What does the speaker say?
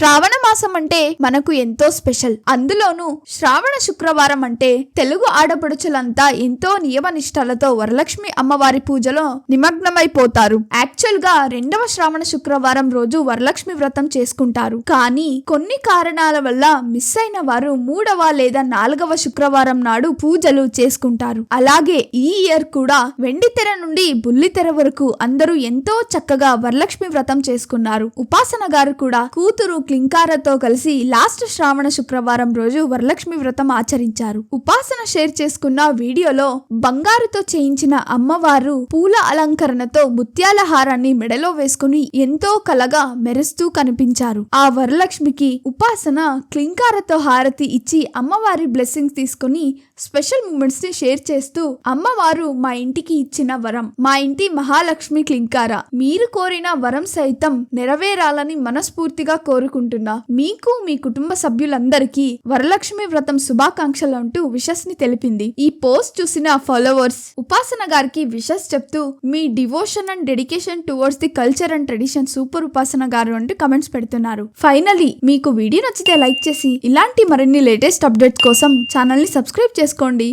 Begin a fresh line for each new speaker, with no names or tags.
శ్రావణ మాసం అంటే మనకు ఎంతో స్పెషల్. అందులోనూ శ్రావణ శుక్రవారం అంటే తెలుగు ఆడపడుచులంతా ఎంతో నియమ నిష్టలతో వరలక్ష్మి అమ్మవారి పూజలో నిమగ్నమైపోతారు. యాక్చువల్గా రెండవ శ్రావణ శుక్రవారం రోజు వరలక్ష్మి వ్రతం చేసుకుంటారు. కానీ కొన్ని కారణాల వల్ల మిస్ అయిన వారు మూడవ లేదా నాలుగవ శుక్రవారం నాడు పూజలు చేసుకుంటారు. అలాగే ఈ ఇయర్ కూడా వెండితెర నుండి బుల్లితెర వరకు అందరూ ఎంతో చక్కగా వరలక్ష్మి వ్రతం చేసుకున్నారు. ఉపాసన గారు కూడా కూతురు క్లింకారతో కలిసి లాస్ట్ శ్రావణ శుక్రవారం రోజు వరలక్ష్మి వ్రతం ఆచరించారు. ఉపాసన షేర్ చేసుకున్న వీడియోలో బంగారుతో చేయించిన అమ్మవారు పూల అలంకరణతో ముత్యాల హారాన్ని మెడలో వేసుకుని ఎంతో కలగా మెరుస్తూ కనిపించారు. ఆ వరలక్ష్మికి ఉపాసన క్లింకారతో హారతి ఇచ్చి అమ్మవారి బ్లెస్సింగ్స్ తీసుకుని స్పెషల్ మూమెంట్స్ని షేర్ చేస్తూ అమ్మవారు మా ఇంటికి ఇచ్చిన వరం. మా ఇంటి మహాలక్ష్మి క్లింకార. మీరు కోరిన వరం సైతం నెరవేరాలని మనస్ఫూర్తిగా కోరుకుంటున్నా. మీకు మీ కుటుంబ సభ్యులందరికీ వరలక్ష్మి వ్రతం శుభాకాంక్షలు అంటూ విషస్ని తెలిపింది. ఈ పోస్ట్ చూసిన ఫాలోవర్స్ ఉపాసన గారికి విషస్ చెప్తూ మీ devotion and dedication towards the culture and tradition super Upasana గారు అంటూ కమెంట్స్ పెడుతున్నారు. ఫైనలీ మీకు వీడియో నచ్చితే లైక్ చేసి ఇలాంటి మరిన్ని లేటెస్ట్ అప్డేట్స్ కోసం ఛానల్ని సబ్స్క్రైబ్ చేసుకోండి.